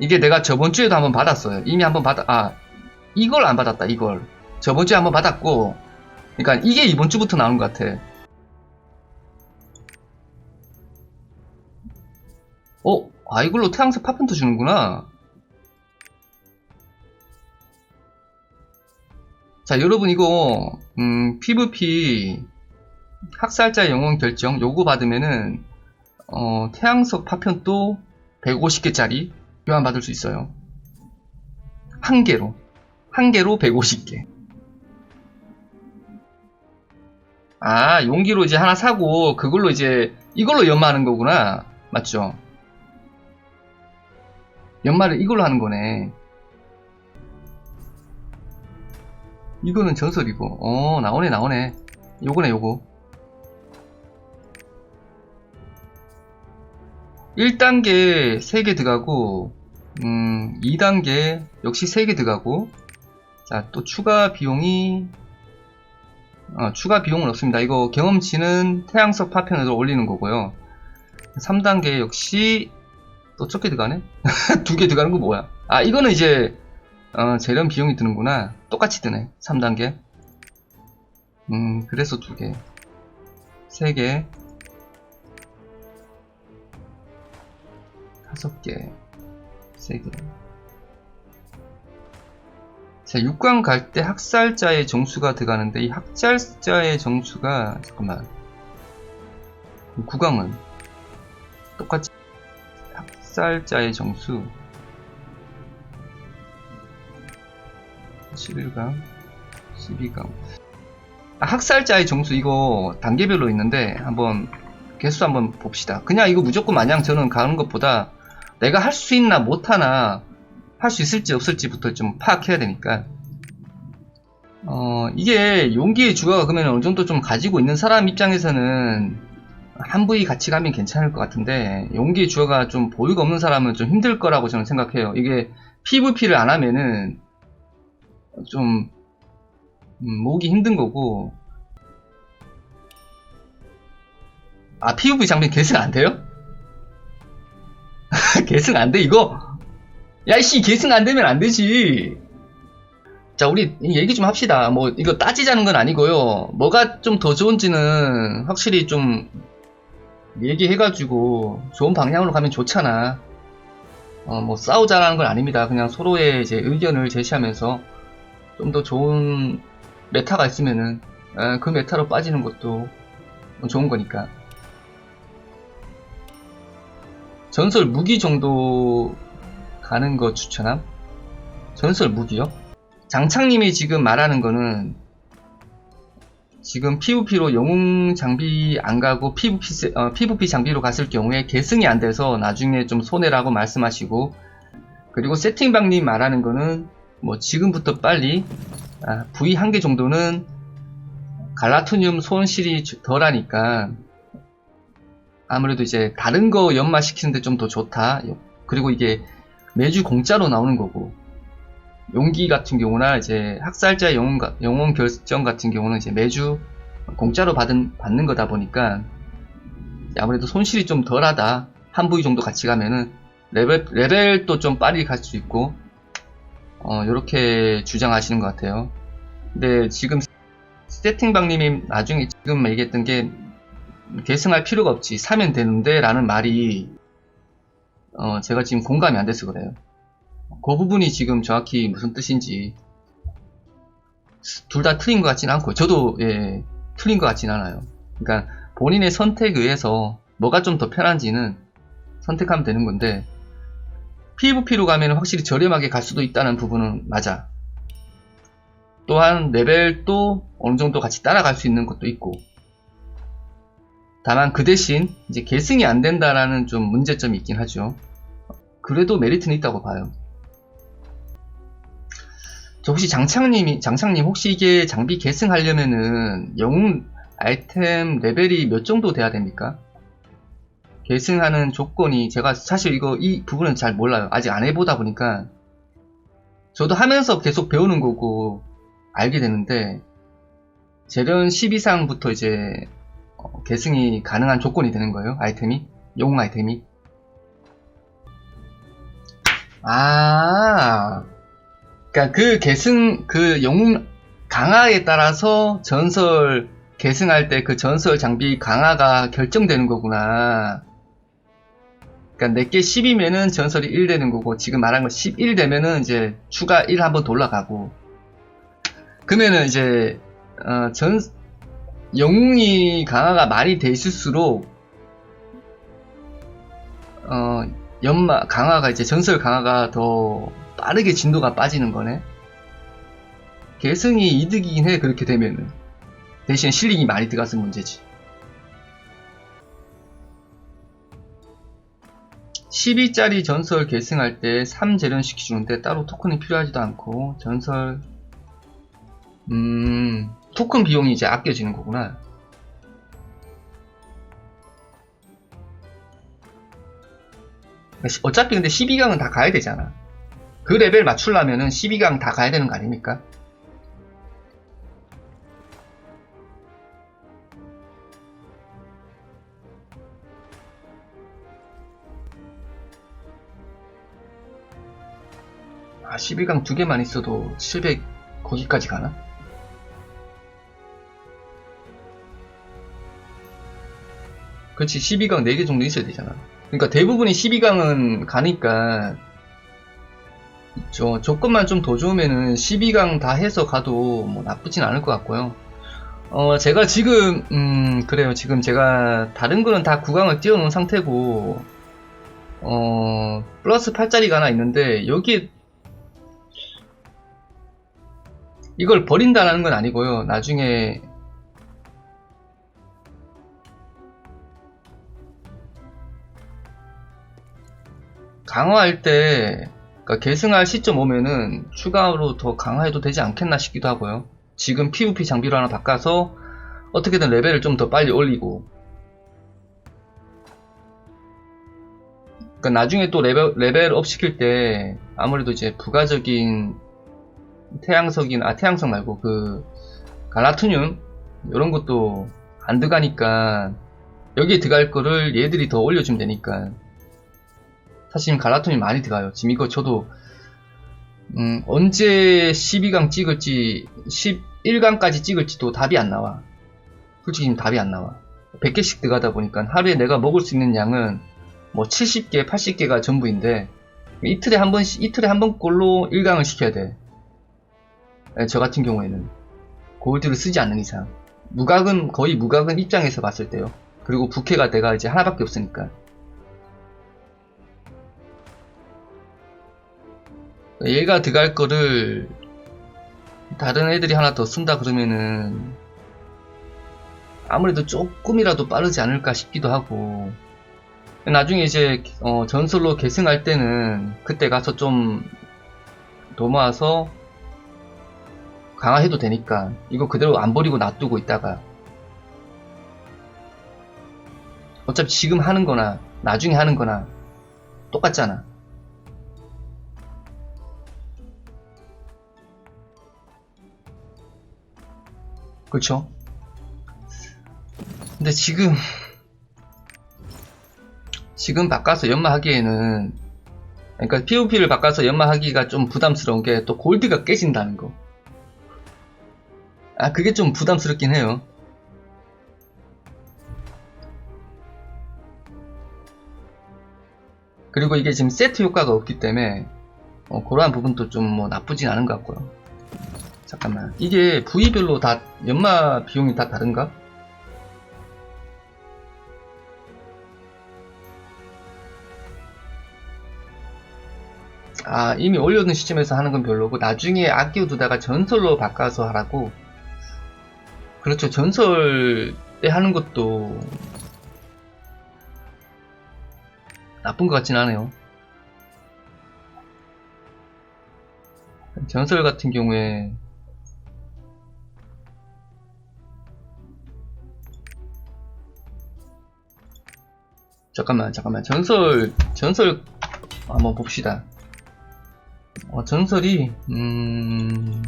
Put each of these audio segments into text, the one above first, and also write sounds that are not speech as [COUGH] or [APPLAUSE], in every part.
이게 내가 저번 주에도 한번 받았어요. 이미 한번 받아, 아, 이걸 안 받았다, 이걸. 저번 주에 한번 받았고, 그러니까 이게 이번 주부터 나오는 것 같아. 어? 아, 이걸로 태양색 파편도 주는구나. 자, 여러분 이거, 음, PVP 학살자 영웅 결정 요거 받으면은, 어, 태양석 파편도 150개짜리 교환받을 수 있어요. 한 개로. 한 개로 150개. 아, 용기로 이제 하나 사고, 그걸로 이제, 이걸로 연마하는 거구나. 맞죠? 연마를 이걸로 하는 거네. 이거는 전설이고, 어, 나오네, 나오네. 요거네, 요거. 1단계 3개 들어가고, 음, 2단계 역시 3개 들어가고, 자, 또 추가 비용이, 어, 추가 비용은 없습니다. 이거 경험치는 태양석 파편으로 올리는 거고요. 3단계 역시 또 적게 들어가네? [LAUGHS] 두 개 들어가는 거 뭐야? 아, 이거는 이제, 어, 재련 비용이 드는구나. 똑같이 드네. 3단계. 음, 그래서 두 개. 세 개. 다섯 개. 세 개. 자, 6강 갈 때 학살자의 정수가 들어가는데, 이 학살자의 정수가, 잠깐만. 9강은 똑같이 학살자의 정수 11강 12강 아, 학살자의 정수 이거 단계별로 있는데 한번 개수 한번 봅시다 그냥 이거 무조건 마냥 저는 가는 것보다 내가 할 수 있나 못하나 할 수 있을지 없을지부터 좀 파악해야 되니까 어 이게 용기의 주가가 그러면 어느 정도 좀 가지고 있는 사람 입장에서는 한 부위 같이 가면 괜찮을 것 같은데 용기의 주어가 좀 보유가 없는 사람은 좀 힘들 거라고 저는 생각해요. 이게 PVP를 안 하면은 좀 음, 모으기 힘든 거고 아 PVP 장비 계승 안 돼요? [LAUGHS] 계승 안 돼 이거? 야이씨 계승 안 되면 안 되지. 자 우리 얘기 좀 합시다. 뭐 이거 따지자는 건 아니고요. 뭐가 좀 더 좋은지는 확실히 좀 얘기해가지고 좋은 방향으로 가면 좋잖아. 어, 뭐 싸우자라는 건 아닙니다. 그냥 서로의 이제 의견을 제시하면서 좀 더 좋은 메타가 있으면은 에, 그 메타로 빠지는 것도 좋은 거니까. 전설 무기 정도 가는 거 추천함? 전설 무기요? 장창님이 지금 말하는 거는 지금 PVP로 영웅 장비 안 가고 PVP, 세- 어, PVP 장비로 갔을 경우에 계승이 안 돼서 나중에 좀 손해라고 말씀하시고 그리고 세팅방님 말하는 거는 뭐 지금부터 빨리 아, V 한 개 정도는 갈라토늄 손실이 주- 덜하니까 아무래도 이제 다른 거 연마시키는데 좀 더 좋다 그리고 이게 매주 공짜로 나오는 거고 용기 같은 경우나 이제 학살자 가- 영웅 결정 같은 경우는 이제 매주 공짜로 받은, 받는 거다 보니까 아무래도 손실이 좀 덜하다. 한 부위 정도 같이 가면은 레벨, 레벨도 좀 빨리 갈 수 있고, 어, 요렇게 주장하시는 것 같아요. 근데 지금 세팅방님이 나중에 지금 얘기했던 게 계승할 필요가 없지. 사면 되는데 라는 말이 어, 제가 지금 공감이 안 돼서 그래요. 그 부분이 지금 정확히 무슨 뜻인지 둘 다 틀린 것 같지는 않고 저도 예, 틀린 것 같지는 않아요. 그러니까 본인의 선택에 의해서 뭐가 좀 더 편한지는 선택하면 되는 건데 PVP로 가면 확실히 저렴하게 갈 수도 있다는 부분은 맞아. 또한 레벨도 어느 정도 같이 따라갈 수 있는 것도 있고 다만 그 대신 이제 계승이 안 된다라는 좀 문제점이 있긴 하죠. 그래도 메리트는 있다고 봐요. 저 혹시 장창님이 장창님 혹시 이게 장비 계승하려면은 영웅 아이템 레벨이 몇 정도 돼야 됩니까? 계승하는 조건이 제가 사실 이거 이 부분은 잘 몰라요. 아직 안 해보다 보니까 저도 하면서 계속 배우는 거고 알게 되는데 재련 10 이상부터 이제 어, 계승이 가능한 조건이 되는 거예요. 아이템이 영웅 아이템이 아, 그니까 그 계승, 그 영웅 강화에 따라서 전설 계승할 때 그 전설 장비 강화가 결정되는 거구나. 그니까 내게 10이면은 전설이 1 되는 거고, 지금 말한 거 11 되면은 이제 추가 1 한번 더 올라가고. 그러면은 이제, 어, 전, 영웅이 강화가 많이 돼 있을수록, 어, 연마, 강화가 이제 전설 강화가 더 빠르게 진도가 빠지는 거네. 계승이 이득이긴 해, 그렇게 되면은. 대신 실력이 많이 들어가서 문제지. 12짜리 전설 계승할 때 3재련 시켜주는데 따로 토큰이 필요하지도 않고 전설 음 토큰 비용이 이제 아껴지는 거구나 어차피 근데 12강은 다 가야 되잖아 그 레벨 맞추려면은 12강 다 가야 되는 거 아닙니까? 아, 12강 두 개만 있어도 700 거기까지 가나? 그렇지, 12강 4개 정도 있어야 되잖아. 그러니까 대부분이 12강은 가니까, 저, 조건만 좀 더 좋으면은 12강 다 해서 가도 뭐 나쁘진 않을 것 같고요. 어, 제가 지금, 음, 그래요. 지금 제가 다른 거는 다 9강을 띄워놓은 상태고, 어, 플러스 8짜리가 하나 있는데, 여기에 이걸 버린다는 건 아니고요. 나중에 강화할 때 그러니까 계승할 시점 오면은 추가로 더 강화해도 되지 않겠나 싶기도 하고요. 지금 PVP 장비로 하나 바꿔서 어떻게든 레벨을 좀 더 빨리 올리고 그러니까 나중에 또 레벨, 레벨업 시킬 때 아무래도 이제 부가적인 태양석이나 아 태양석 말고 그 갈라투늄 이런 것도 안 들어가니까 여기에 들어갈 거를 얘들이 더 올려주면 되니까 사실 갈라투늄 많이 들어가요. 지금 이거 저도 음, 언제 12강 찍을지 11강까지 찍을지도 답이 안 나와. 솔직히 지금 답이 안 나와. 100개씩 들어가다 보니까 하루에 내가 먹을 수 있는 양은 뭐 70개 80개가 전부인데 이틀에 한 번, 이틀에 한 번꼴로 1강을 시켜야 돼. 네, 저 같은 경우에는. 골드를 쓰지 않는 이상. 무각은 거의 무각은 입장에서 봤을 때요. 그리고 부캐가 내가 이제 하나밖에 없으니까 얘가 들어갈 거를 다른 애들이 하나 더 쓴다 그러면은 아무래도 조금이라도 빠르지 않을까 싶기도 하고. 나중에 이제 어, 전설로 계승할 때는 그때 가서 좀 넘어와서 강화해도 되니까 이거 그대로 안 버리고 놔두고 있다가 어차피 지금 하는 거나 나중에 하는 거나 똑같잖아 그렇죠 근데 지금 지금 바꿔서 연마하기에는 그러니까 POP를 바꿔서 연마하기가 좀 부담스러운 게 또 골드가 깨진다는 거 아, 그게 좀 부담스럽긴 해요. 그리고 이게 지금 세트 효과가 없기 때문에 어, 그러한 부분도 좀 뭐 나쁘진 않은 것 같고요. 잠깐만 이게 부위별로 다 연마 비용이 다 다른가? 아 이미 올려둔 시점에서 하는 건 별로고 나중에 아껴두다가 전설로 바꿔서 하라고 그렇죠. 전설 때 하는 것도 나쁜 것 같진 않아요. 전설 같은 경우에 잠깐만 잠깐만 전설 전설 한번 봅시다. 어, 전설이 음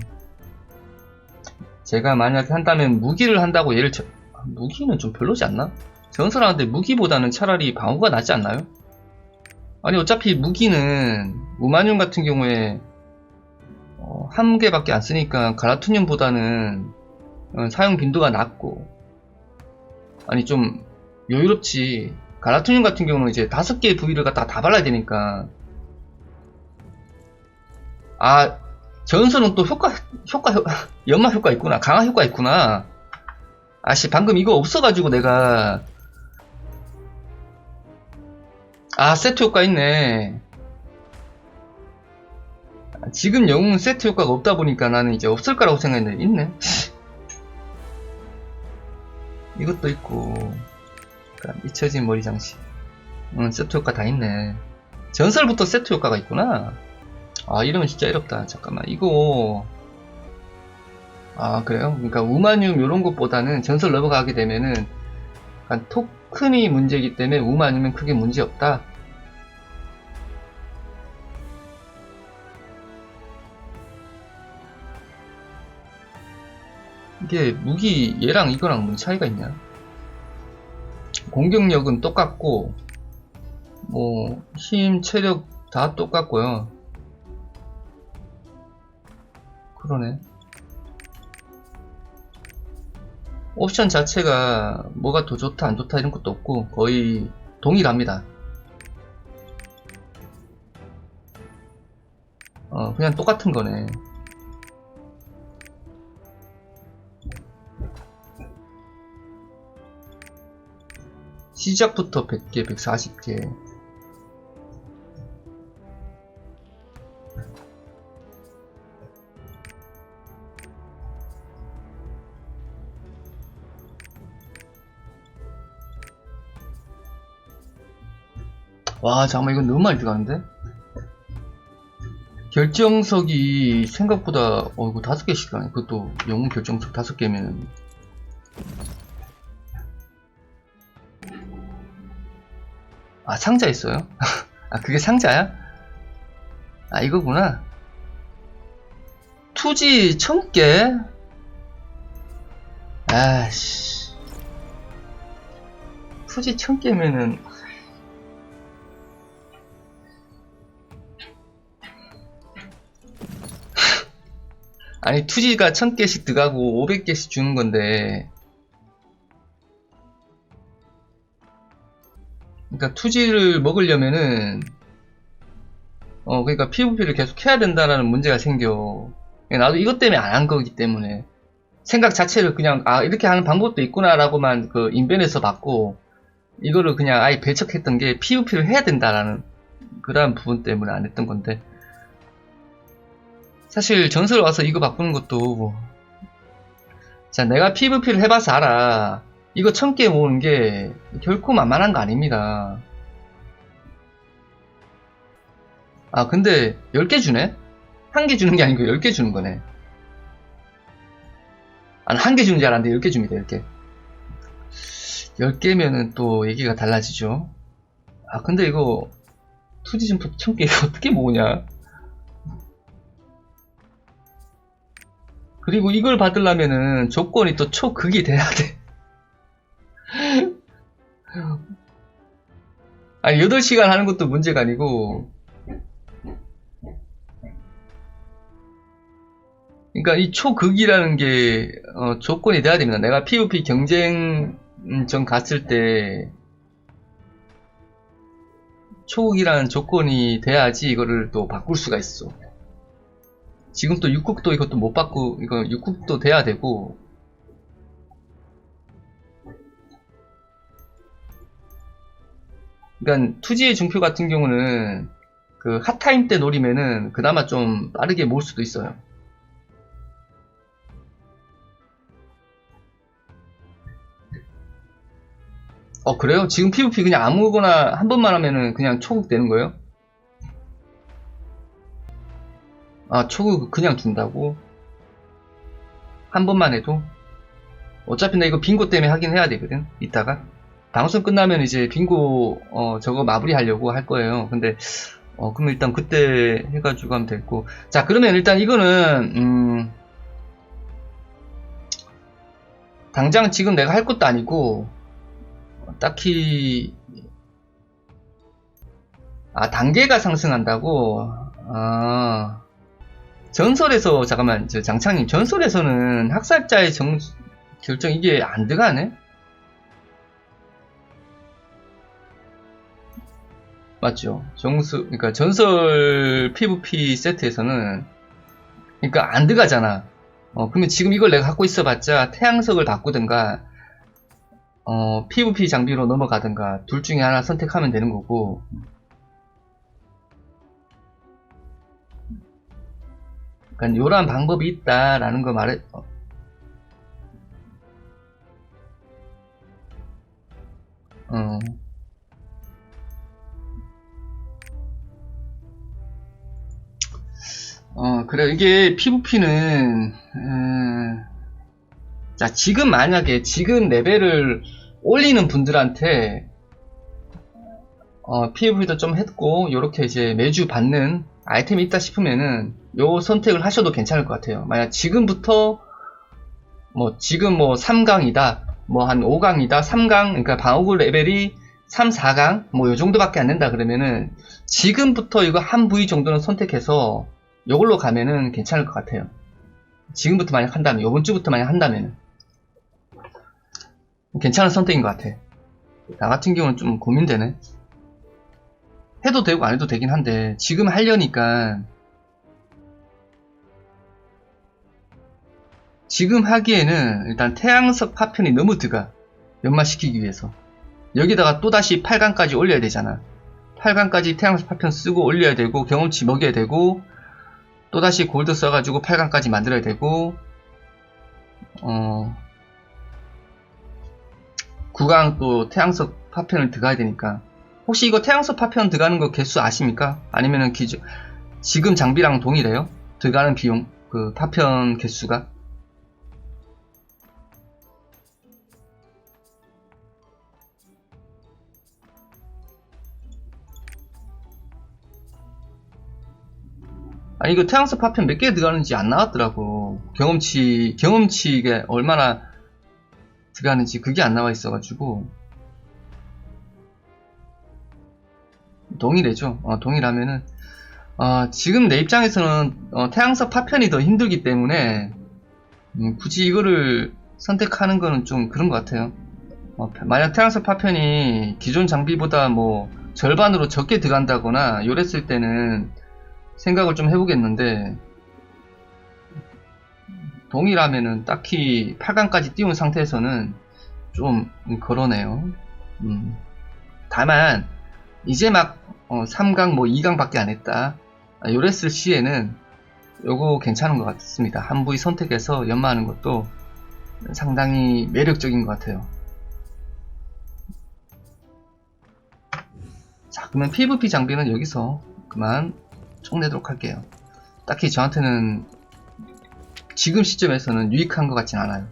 제가 만약에 한다면 무기를 한다고 예를 쳐 아, 무기는 좀 별로지 않나? 전설하는데 무기보다는 차라리 방어가 낫지 않나요? 아니 어차피 무기는 우마늄 같은 경우에 어, 한 개밖에 안 쓰니까 가라투늄보다는 어, 사용 빈도가 낮고 아니 좀 여유롭지 가라투늄 같은 경우는 이제 다섯 개의 부위를 갖다 다 발라야 되니까. 아 전설은 또 효과 효과 효- [LAUGHS] 연마 효과 있구나. 강화 효과 있구나. 아씨 방금 이거 없어가지고 내가. 아 세트 효과 있네. 지금 영웅은 세트 효과가 없다 보니까 나는 이제 없을 거라고 생각했는데 있네. [LAUGHS] 이것도 있고 약간 잊혀진 머리 장식 응 세트 효과 다 있네. 전설부터 세트 효과가 있구나. 아 이러면 진짜 이롭다. 잠깐만. 이거. 아 그래요? 그러니까 우마늄 이런 것보다는 전설 넘어가게 되면은 약간 토큰이 문제이기 때문에 우마늄은 크게 문제 없다. 이게 무기 얘랑 이거랑 뭔 차이가 있냐? 공격력은 똑같고 뭐 힘, 체력 다 똑같고요. 그러네. 옵션 자체가 뭐가 더 좋다 안 좋다 이런 것도 없고 거의 동일합니다. 어 그냥 똑같은 거네. 시작부터 100개, 140개. 와, 잠깐만, 이건 너무 많이 들어가는데? 결정석이 생각보다, 어, 이거 다섯 개씩 가네. 그것도 영웅 결정석 다섯 개면 아, 상자 있어요? [LAUGHS] 아, 그게 상자야? 아, 이거구나. 투지 천 개? 아씨. 투지 천 개면은, [LAUGHS] 아니, 투지가 천 개씩 들어가고 500개씩 주는 건데, 그러니까 투지를 먹으려면은 어 그러니까 PVP를 계속 해야 된다라는 문제가 생겨. 나도 이것 때문에 안 한 거기 때문에 생각 자체를 그냥 아 이렇게 하는 방법도 있구나라고만 그 인벤에서 봤고 이거를 그냥 아예 배척했던 게 PVP를 해야 된다라는 그런 부분 때문에 안 했던 건데 사실 전설 와서 이거 바꾸는 것도 자 내가 PVP를 해봐서 알아. 이거 천 개 모으는 게 결코 만만한 거 아닙니다. 아, 근데 10개 주네? 한 개 주는 게 아니고 10개 주는 거네. 아, 한 개 주는 줄 알았는데 10개 줍니다, 10개. 10개면은 또 얘기가 달라지죠. 아, 근데 이거 투지 점프 1000개 이거 어떻게 모으냐? 그리고 이걸 받으려면은 조건이 또 초극이 돼야 돼. 아니 8시간 하는 것도 문제가 아니고 그러니까 이 초극이라는 게 어, 조건이 돼야 됩니다. 내가 PVP 경쟁 전 갔을 때 초극이라는 조건이 돼야지 이거를 또 바꿀 수가 있어. 지금 또 6국도 이것도 못 바꾸 이거 6국도 돼야 되고 그러니까 투지의 중표 같은 경우는 그 핫타임 때 노리면은 그나마 좀 빠르게 모을 수도 있어요. 어 그래요? 지금 PVP 그냥 아무거나 한 번만 하면은 그냥 초급 되는 거예요? 아 초급 그냥 준다고? 한 번만 해도? 어차피 나 이거 빙고 때문에 하긴 해야 되거든 이따가 방송 끝나면 이제 빙고 어 저거 마무리 하려고 할 거예요. 근데 어 그럼 일단 그때 해가지고 하면 됐고 자 그러면 일단 이거는 음 당장 지금 내가 할 것도 아니고 딱히 아, 단계가 상승한다고? 아. 전설에서, 잠깐만, 저 장창님, 전설에서는 학살자의 정, 결정 이게 안 들어가네? 맞죠? 정수, 그러니까 전설 PVP 세트에서는, 그러니까 안 들어가잖아. 어, 그러면 지금 이걸 내가 갖고 있어봤자 태양석을 바꾸든가, 어, PVP 장비로 넘어가든가, 둘 중에 하나 선택하면 되는 거고, 그러니까 요런 방법이 있다라는 거 말해, 어. 어. 어, 그래. 이게 PVP는, 음, 자, 지금 만약에 지금 레벨을 올리는 분들한테, 어, PVP도 좀 했고, 요렇게 이제 매주 받는 아이템이 있다 싶으면은, 요 선택을 하셔도 괜찮을 것 같아요. 만약 지금부터, 뭐, 지금 뭐 3강이다, 뭐 한 5강이다, 3강, 그러니까 방어구 레벨이 3, 4강, 뭐 요 정도밖에 안 된다 그러면은, 지금부터 이거 한 부위 정도는 선택해서, 요걸로 가면은 괜찮을 것 같아요. 지금부터 만약 한다면, 요번 주부터 만약 한다면은. 괜찮은 선택인 것 같아. 나 같은 경우는 좀 고민되네. 해도 되고 안 해도 되긴 한데, 지금 하려니까, 지금 하기에는 일단 태양석 파편이 너무 드가. 연마시키기 위해서. 여기다가 또다시 8강까지 올려야 되잖아. 8강까지 태양석 파편 쓰고 올려야 되고, 경험치 먹여야 되고, 또다시 골드 써가지고 8강까지 만들어야 되고, 어, 9강 또 태양석 파편을 들어가야 되니까. 혹시 이거 태양석 파편 들어가는 거 개수 아십니까? 아니면은 기존, 지금 장비랑 동일해요? 들어가는 비용, 그 파편 개수가? 아니 이거 태양석 파편 몇 개 들어가는지 안 나왔더라고. 경험치 경험치가 얼마나 들어가는지 그게 안 나와 있어가지고. 동일해죠. 어, 동일하면은. 어, 지금 내 입장에서는 어, 태양석 파편이 더 힘들기 때문에 음, 굳이 이거를 선택하는 거는 좀 그런 것 같아요. 어, 만약 태양석 파편이 기존 장비보다 뭐 절반으로 적게 들어간다거나 요랬을 때는 생각을 좀 해보겠는데 동일하면은 딱히 8강까지 띄운 상태에서는 좀 그러네요. 음. 다만 이제 막 어, 3강 뭐 2강밖에 안 했다. 아, 요랬을 시에는 요거 괜찮은 것 같습니다. 한 부위 선택해서 연마하는 것도 상당히 매력적인 것 같아요. 자, 그러면 PVP 장비는 여기서 그만 쪽내도록 할게요. 딱히 저한테는 지금 시점에서는 유익한 것 같진 않아요.